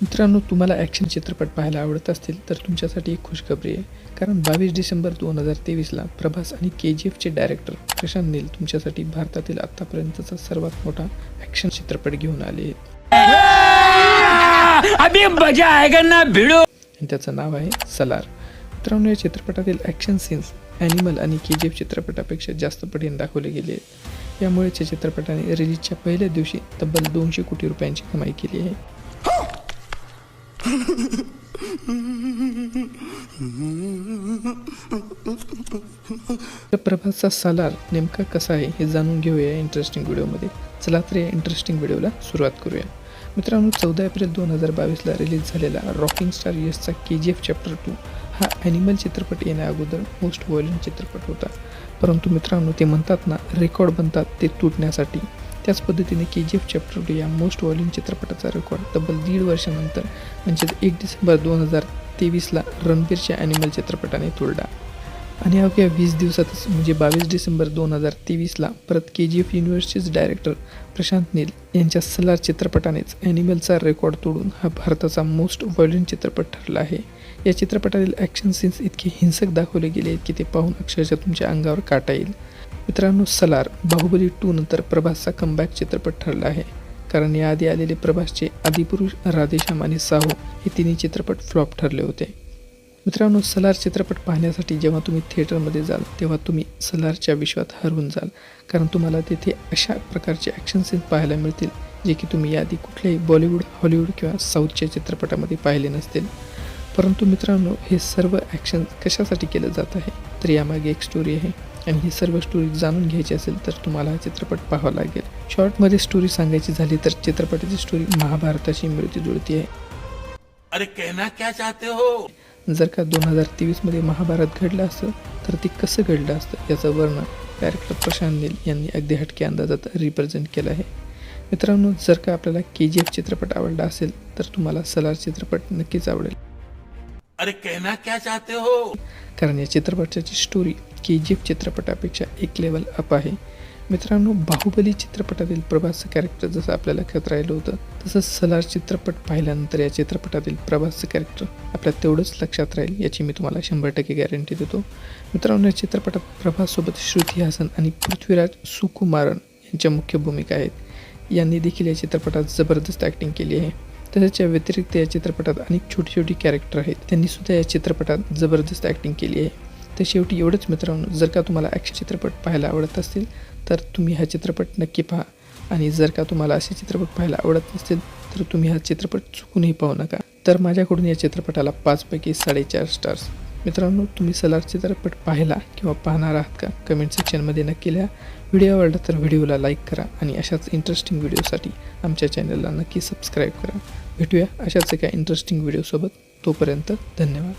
मित्रांनो तुम्हाला ॲक्शन चित्रपट पाहायला आवडत असतील तर तुमच्यासाठी एक खुशखबरी आहे. कारण बावीस डिसेंबर दोन हजार तेवीसला प्रभास आणि के जी एफचे डायरेक्टर प्रशांत नील तुमच्यासाठी भारतातील आत्तापर्यंतचा सर्वात मोठा ॲक्शन चित्रपट घेऊन आले आहेत. त्याचं नाव आहे सलार. मित्रांनो या चित्रपटातील ॲक्शन सीन्स ॲनिमल आणि के जी एफ चित्रपटापेक्षा जास्त पटीने दाखवले गेले आहेत. यामुळेच या चित्रपटाने रिलीजच्या पहिल्या दिवशी तब्बल दोनशे कोटी रुपयांची कमाई केली आहे. प्रभातचा सालार नेमका कसा आहे हे जाणून घेऊया या इंटरेस्टिंग व्हिडिओमध्ये चला तर या इंटरेस्टिंग व्हिडिओला सुरुवात करूया. मित्रांनो चौदा एप्रिल दोन हजार बावीसला रिलीज झालेला rocking star यशचा K G F chapter two हा ॲनिमल चित्रपट येण्याअगोदर मोस्ट व्हायलंट चित्रपट होता. परंतु मित्रांनो ते म्हणतात ना रेकॉर्ड बनतात ते तुटण्यासाठी. त्याच पद्धतीने K G F chapter two या मोस्ट व्हॉल्यूम चित्रपटाचा रेकॉर्ड तब्बल दीड वर्षानंतर म्हणजेच एक डिसेंबर दोन हजार तेवीसला रणबीरच्या ॲनिमल चित्रपटाने तोडला. आणि अवघ्या वीस दिवसातच म्हणजे बावीस डिसेंबर दोन हजार तेवीसला परत K G F universities director Prashanth Neel यांच्या सलार चित्रपटानेच ॲनिमलचा रेकॉर्ड तोडून हा भारताचा मोस्ट व्हायलंट चित्रपट ठरला आहे. या चित्रपटातील ॲक्शन सीन्स इतके हिंसक दाखवले गेले आहेत की ते पाहून अक्षरशः तुमच्या अंगावर काटा येईल. मित्रांनो सलार बाहुबली टू नंतर प्रभासचा कमबॅक चित्रपट ठरला आहे. कारण याआधी आलेले प्रभासचे आदिपुरुष राधेश्याम आणि साहू हे तिन्ही चित्रपट फ्लॉप ठरले होते. मित्रांनो सलार चित्रपट पाहण्यासाठी जेव्हा तुम्ही थिएटरमध्ये जाल तेव्हा तुम्ही सलारच्या विश्वात हरवून जाल. कारण तुम्हाला तेथे अशा प्रकारचे ॲक्शन सीन पाहायला मिळतील जे की तुम्ही याआधी कुठल्याही बॉलिवूड हॉलिवूड किंवा साऊथच्या चित्रपटामध्ये पाहिले नसतील. परंतु मित्रांनो हे सर्व ॲक्शन कशासाठी केलं जात आहे? तर यामागे एक स्टोरी आहे. आणि ही सर्व स्टोरी जाणून घ्यायची असेल तर तुम्हाला हा चित्रपट पाहावा लागेल. शॉर्टमध्ये स्टोरी सांगायची झाली तर चित्रपटाची स्टोरी महाभारताशी मिळती जुळती आहे. अरे कहना क्या चाहते हो? जर का दोन हजार तेवीसमध्ये महाभारत घडलं असतं तर ते कसं घडलं असतं याचं वर्णन डायरेक्टर प्रशांत नील यांनी अगदी हटके अंदाजात रिप्रेझेंट केलं आहे. मित्रांनो जर का आपल्याला के जी एफ चित्रपट आवडला असेल तर तुम्हाला सलार चित्रपट नक्कीच आवडेल. अरे कहना क्या चाहते हो? कारण या चित्रपटाची स्टोरी के जी एफ चित्रपटापेक्षा एक लेवल अप आहे. मित्रांनो बाहुबली चित्रपटातील प्रभासचं कॅरेक्टर जसं आपल्या लक्षात राहिलं होतं तसंच सलार चित्रपट पाहिल्यानंतर या चित्रपटातील प्रभासचं कॅरेक्टर आपल्या तेवढंच लक्षात राहील याची मी तुम्हाला शंभर टक्के गॅरंटी देतो. मित्रांनो या चित्रपटात प्रभाससोबत श्रुती हासन आणि पृथ्वीराज सुकुमारन यांच्या मुख्य भूमिका आहेत. यांनी देखील या चित्रपटात जबरदस्त ॲक्टिंग केली आहे. त्याच्या या व्यतिरिक्त या चित्रपटात अनेक छोटी छोटी कॅरेक्टर आहेत. त्यांनी सुद्धा या चित्रपटात जबरदस्त ॲक्टिंग केली आहे. तर शेवटी एवढंच मित्रांनो जर का तुम्हाला ॲक्शन चित्रपट पाहायला आवडत असतील तर तुम्ही हा चित्रपट नक्की पहा. आणि जर का तुम्हाला असे चित्रपट पाहायला आवडत नसतील तर तुम्ही हा चित्रपट चुकूनही पाहू नका. तर माझ्याकडून या चित्रपटाला पाचपैकी साडेचार स्टार्स मित्रांनो तुम्ही सलार चित्रपट पाहिला किंवा पाहणार आहात का? कमेंट सेक्शनमध्ये नक्की लिहा. व्हिडिओ आवडला तर व्हिडिओला लाईक करा आणि अशाच इंटरेस्टिंग व्हिडिओसाठी आमच्या चॅनलला नक्की सबस्क्राईब करा. भेटूया अशाच एका इंटरेस्टिंग व्हिडिओसोबत तोपर्यंत धन्यवाद.